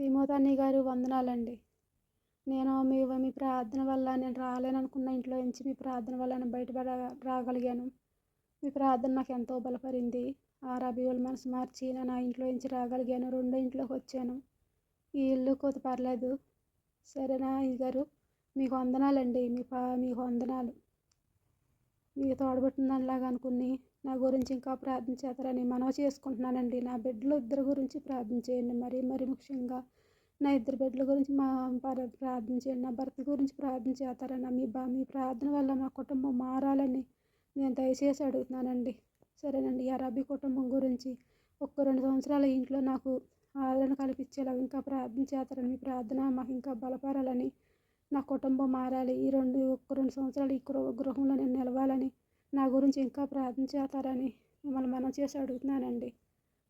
తిమోతన్ని గారు వందనాలండి. నేను మీ మీ ప్రార్థన వల్ల నేను రాలేననుకున్న ఇంట్లో నుంచి మీ ప్రార్థన వల్ల నేను బయటపడ రాగలిగాను. మీ ప్రార్థన నాకు ఎంతో బలపడింది. ఆ రబీవుల మనసు మార్చి నేను ఆ ఇంట్లో నుంచి రాగలిగాను రెండో ఇంట్లోకి వచ్చాను. ఈ ఇల్లు కోత పర్లేదు. సరేనా గారు మీకు వందనాలండి. మీ పా మీకు వందనాలు. మీకు తోడబుట్టినలాగా అనుకుని నా గురించి ఇంకా ప్రార్థన చేస్తారని మనవి చేసుకుంటున్నానండి. నా బిడ్డలు ఇద్దరు గురించి ప్రార్థన చేయండి మరి. మరి ముఖ్యంగా నా ఇద్దరు బిడ్డల గురించి మా పర- ప్రార్థన చేయండి నా భర్త గురించి ప్రార్థన చేస్తారని మీ బా మీ ప్రార్థన వల్ల మా కుటుంబం మారాలని నేను దయచేసి అడుగుతున్నానండి. సరేనండి. ఈ అరబీ కుటుంబం గురించి ఒక్క రెండు సంవత్సరాల ఇంట్లో నాకు ఆదరణ కల్పించేలాగా ఇంకా ప్రార్థన చేస్తారని మీ ప్రార్థన మాకు ఇంకా బలపడాలని నా కుటుంబం మారాలి. ఈ రెండు ఒక్క రెండు సంవత్సరాలు ఈ గృహంలో నేను నిలవాలని నా గురించి ఇంకా ప్రార్థన చేస్తారని మిమ్మల్ని మనం చేసి అడుగుతున్నానండి.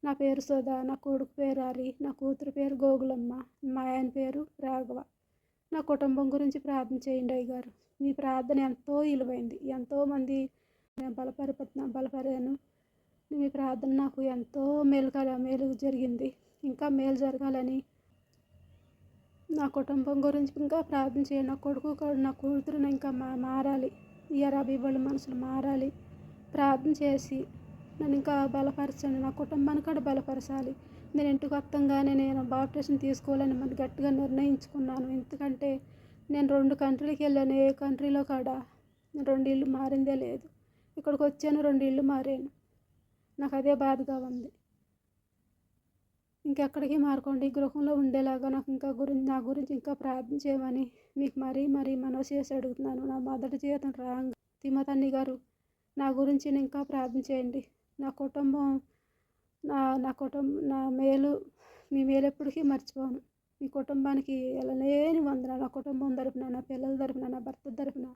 నా పేరు సుధా నా కొడుకు పేరు హరి నా కూతురు పేరు గోగులమ్మ మా ఆయన పేరు రాఘవ. నా కుటుంబం గురించి ప్రార్థన చేయండి అయ్య గారు మీ ప్రార్థన ఎంతో విలువైంది ఎంతోమంది నేను బలపరిపోతున్నా బలపరాను. మీ ప్రార్థన నాకు ఎంతో మేలు కల మేలు జరిగింది. ఇంకా మేలు జరగాలని నా కుటుంబం గురించి ఇంకా ప్రార్థన చేయండి. నా కొడుకు నా కూతురు ఇంకా మా మారాలి. ఈ అరబీ వాళ్ళ మనసులు మారాలి. ప్రార్థన చేసి నన్ను ఇంకా బలపరచండి. నా కుటుంబాన్ని కూడా బలపరచాలి. నేను ఇంటికి వస్తాగానే నేను బాప్టేషన్ తీసుకోవాలని మరి గట్టిగా నిర్ణయించుకున్నాను. ఎందుకంటే నేను రెండు కంట్రీలకి వెళ్ళాను. ఏ కంట్రీలో కాడ రెండు ఇల్లు మారిందే లేదు. ఇక్కడికి వచ్చాను రెండు ఇల్లు మారాను. నాకు అదే బాధగా ఉంది. ఇంకెక్కడికి మారుకోండి. గృహంలో ఉండేలాగా నాకు ఇంకా గురించి నా గురించి ఇంకా ప్రార్థన చేయమని మీకు మరీ మరీ మనవి చేసి అడుగుతున్నాను. నా మొదటి జీవితం రాంగ్. తిమ్మతన్ని గారు నా గురించి ఇంకా ప్రార్థన చేయండి నా కుటుంబం నా నా కుటుంబం నా మేలు మీ మేలు ఎప్పటికీ మర్చిపోను. మీ కుటుంబానికి ఎలలేని వందన నా కుటుంబం తరపున నా పిల్లల తరపున నా భర్త తరపున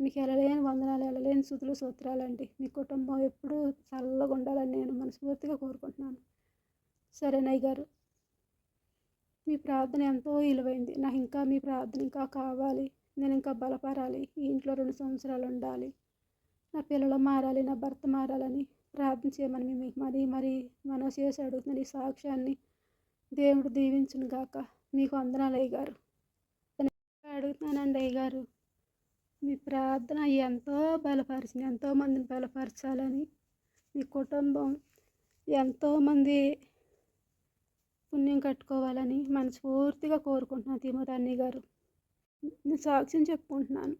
మీకు ఎలలేని వందనాలు ఎలలేని సుతులు సూత్రాలండి మీ కుటుంబం ఎప్పుడూ చల్లగా ఉండాలని నేను మనస్ఫూర్తిగా కోరుకుంటున్నాను. సరేనయ్య గారు. మీ ప్రార్థన ఎంతో విలువైంది. నాకు ఇంకా మీ ప్రార్థన ఇంకా కావాలి. నేను ఇంకా బలపడాలి ఈ ఇంట్లో రెండు సంవత్సరాలు ఉండాలి. నా పిల్లలు మారాలి నా భర్త మారాలని ప్రార్థన చేయమని మీకు మరీ మరీ మనం చేసి అడుగుతున్నాను. ఈ సాక్ష్యాన్ని దేవుడు దీవించును గాక. మీకు వందనాలు అయ్యగారు అడుగుతున్నానండి అయ్య గారు. మీ ప్రార్థన ఎంతో బలపరిచింది. ఎంతో మందిని బలపరచాలని మీ కుటుంబం ఎంతోమంది పుణ్యం కట్టుకోవాలని మనస్ఫూర్తిగా కోరుకుంటున్నాను తిమోతన్ని గారు. నేను సాక్ష్యం చెప్పుకుంటున్నాను.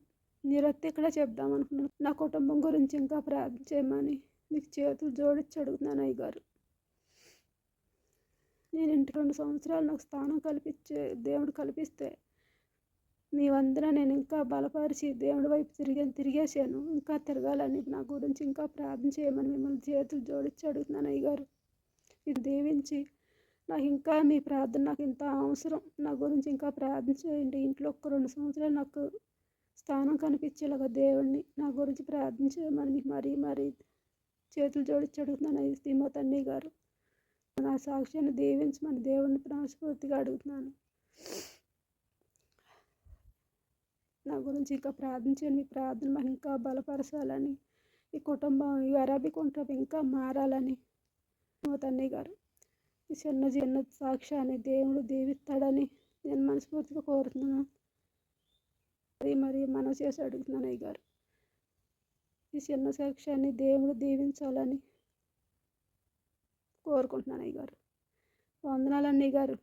మీరైతే ఇక్కడ చెప్దాం అనుకున్నాను. నా కుటుంబం గురించి ఇంకా ప్రార్థన చేయమని మీకు చేతులు జోడించి అడుగుతున్నాను అయ్య గారు. నేను ఇంటి రెండు సంవత్సరాలు నాకు స్థానం కల్పించే దేవుడు కల్పిస్తే మీ వందన నేను ఇంకా బలపరిచి దేవుడి వైపు తిరిగి తిరిగేసాను ఇంకా తిరగాలని నా గురించి ఇంకా ప్రార్థన చేయమని మిమ్మల్ని చేతులు జోడించి అడుగుతున్నాను అయ్య గారు. ఇది దీవించి నాకు ఇంకా మీ ప్రార్థన నాకు ఇంత అవసరం. నా గురించి ఇంకా ప్రార్థన చేయండి. ఇంట్లో ఒక్క రెండు సంవత్సరాలు నాకు స్థానం కనిపించేలాగా దేవుడిని నా గురించి ప్రార్థన చేయమని మీకు మరీ మరీ చేతులు జోడించి అడుగుతున్నాను. అయ్యి తిమ్మతన్ని గారు నా సాక్ష్యాన్ని దీవించమని దేవుడిని ప్రాణస్ఫూర్తిగా అడుగుతున్నాను. నా గురించి ఇంకా ప్రార్థన చేయండి. మీ ప్రార్థన మాకు ఇంకా బలపరచాలని ఈ కుటుంబం ఈ అరబీ కుటుంబం ఇంకా మారాలని మా తన్ని గారు. ఈ చిన్న చిన్న సాక్ష్యాన్ని దేవుడు దీవిస్తాడని నేను మనస్ఫూర్తిగా కోరుతున్నాను. మరి మరి మనం చేసి అడుగుతున్నాను అయ్య గారు ఈ చిన్న సాక్ష్యాన్ని దేవుడు దీవించాలని కోరుకుంటున్నాను అయ్య గారు వందనాలు అన్నయ్య గారు